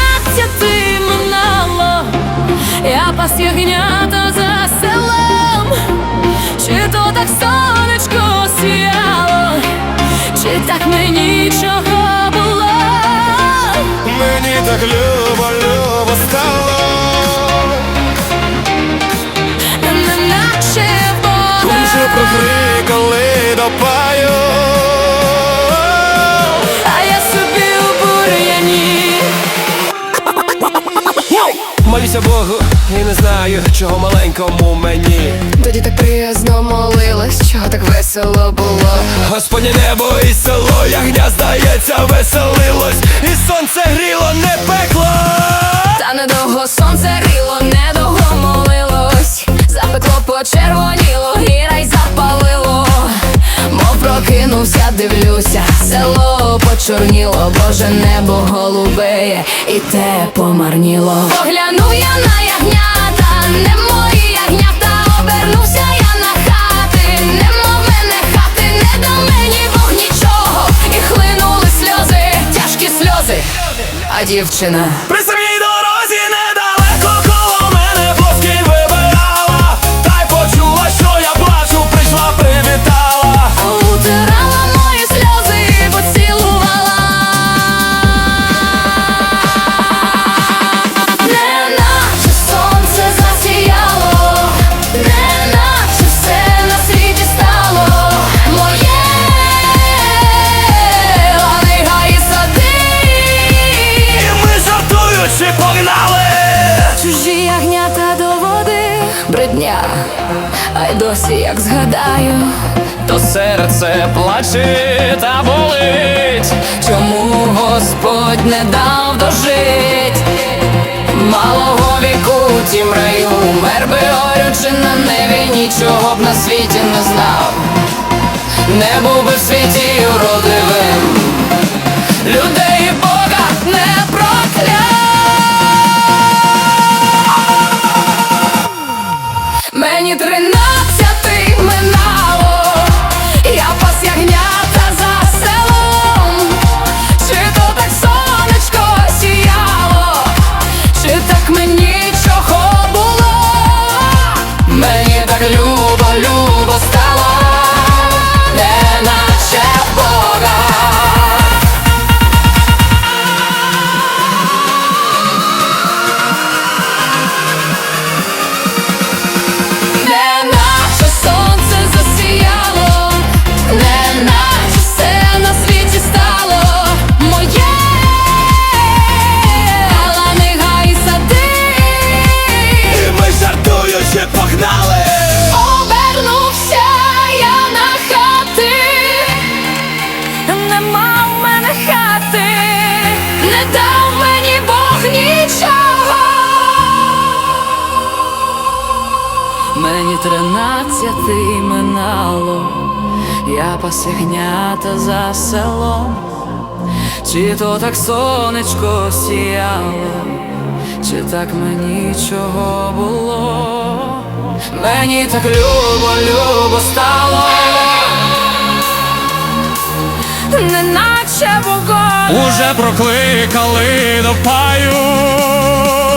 дванадцяти минало, я пас ягнята за селом, чи то так сонечко сіяло, чи так мені чого було, мені так любо, любо стало. Молюся Богу і не знаю, чого маленькому мені Тоді так приязно молилась, чого так весело було. Господнє небо і село, ягня, здається, веселилось, і сонце гріло, не пекло. Прокинувся, дивлюся, село почорніло, Боже небо голубеє, і те помарніло. Погляну я на ягнята, не мої ягнята, обернувся я на хати, нема в мене хати, не до мені Бог нічого, і хлинули сльози, тяжкі сльози, а дівчина. А й досі як згадаю. То серце плаче та болить. Чому Господь не дав дожить малого віку тім раю Мер би горючи на небі, нічого б на світі не знав, не був би не дав мені Бог нічого. Мені тринадцяти минало, я пасигнята за селом, чи то так сонечко сіяло, чи так мені чого було, мені так любо, любо стало, неначе вогонь. Уже прокликали до паю.